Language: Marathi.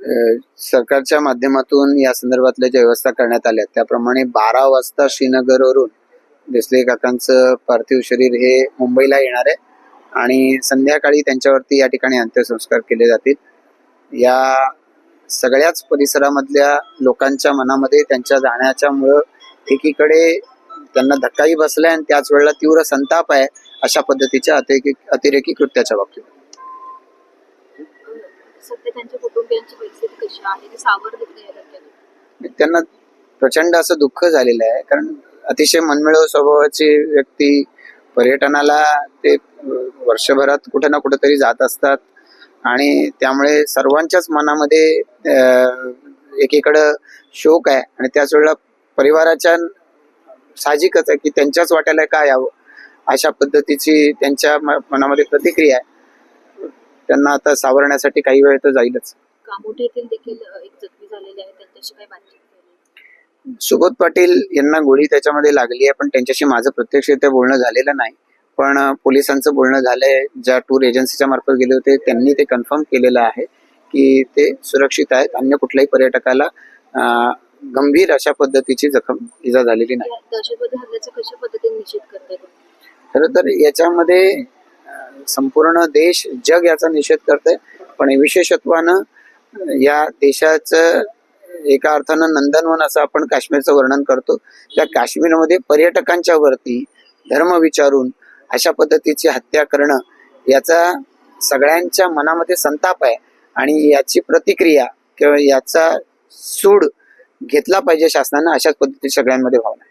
सरकारच्या माध्यमातून या संदर्भातल्या ज्या व्यवस्था करण्यात आल्या त्याप्रमाणे बारा वाजता श्रीनगरवरून देसले काकांचं पार्थिव शरीर हे मुंबईला येणार आहे आणि संध्याकाळी त्यांच्यावरती या ठिकाणी अंत्यसंस्कार केले जातील. या सगळ्याच परिसरामधल्या लोकांच्या मनामध्ये त्यांच्या जाण्याच्यामुळं एकीकडे त्यांना धक्काही बसलाय आणि त्याच वेळेला तीव्र संताप आहे अशा पद्धतीच्या अतिरेकी अतिरेकी कृत्याच्या बाबतीत सध्या त्यांच्या कुटुंबियांची परिस्थिती कशी आहे ते त्यांना प्रचंड असं दुःख झालेलं आहे. कारण अतिशय मनमिळव स्वभावाची व्यक्ती पर्यटनाला ते वर्षभरात कुठे ना कुठेतरी जात असतात. आणि त्यामुळे सर्वांच्याच मनामध्ये अं, एकीकडं शोक आहे. आणि त्याच वेळेला परिवाराच्या साहजिकच आहे की त्यांच्याच वाट्याला काय यावं? अशा पद्धतीची त्यांच्या मनामध्ये प्रतिक्रिया आहे. त्यांना आता सावरण्यासाठी काही वेळ तर जाईलच. कामोठे येथील देखील अ, एक जखमी झालेले आहे त्यांच्याशी काही बातचीत झाली सुबोध पाटील यांना गोळी त्याच्यामध्ये लागली आहे पण त्यांच्याशी माझं प्रत्यक्षरित्या बोलणं झालेलं नाही. पण पोलिसांचं बोलणं झालंय. ज्या टूर एजन्सीच्या मार्फत गेले होते त्यांनी ते कन्फर्म केलेलं आहे की ते सुरक्षित आहेत. अन्य कुठल्याही पर्यटकाला गंभीर अशा पद्धतीची जखम इजा झालेली नाही? खरं तर याच्यामध्ये संपूर्ण देश जग याचा निषेध करते पण विशेषत्वानं या देशाचं एका अर्थानं नंदनवन असं आपण काश्मीरचं वर्णन करतो. त्या काश्मीरमध्ये पर्यटकांच्या वरती धर्म विचारून अशा पद्धतीची हत्या करणं याचा सगळ्यांच्या मनामध्ये संताप आहे. आणि याची प्रतिक्रिया किंवा याचा सूड घेतला पाहिजे शासनानं अशाच पद्धतीची सगळ्यांमध्ये भावना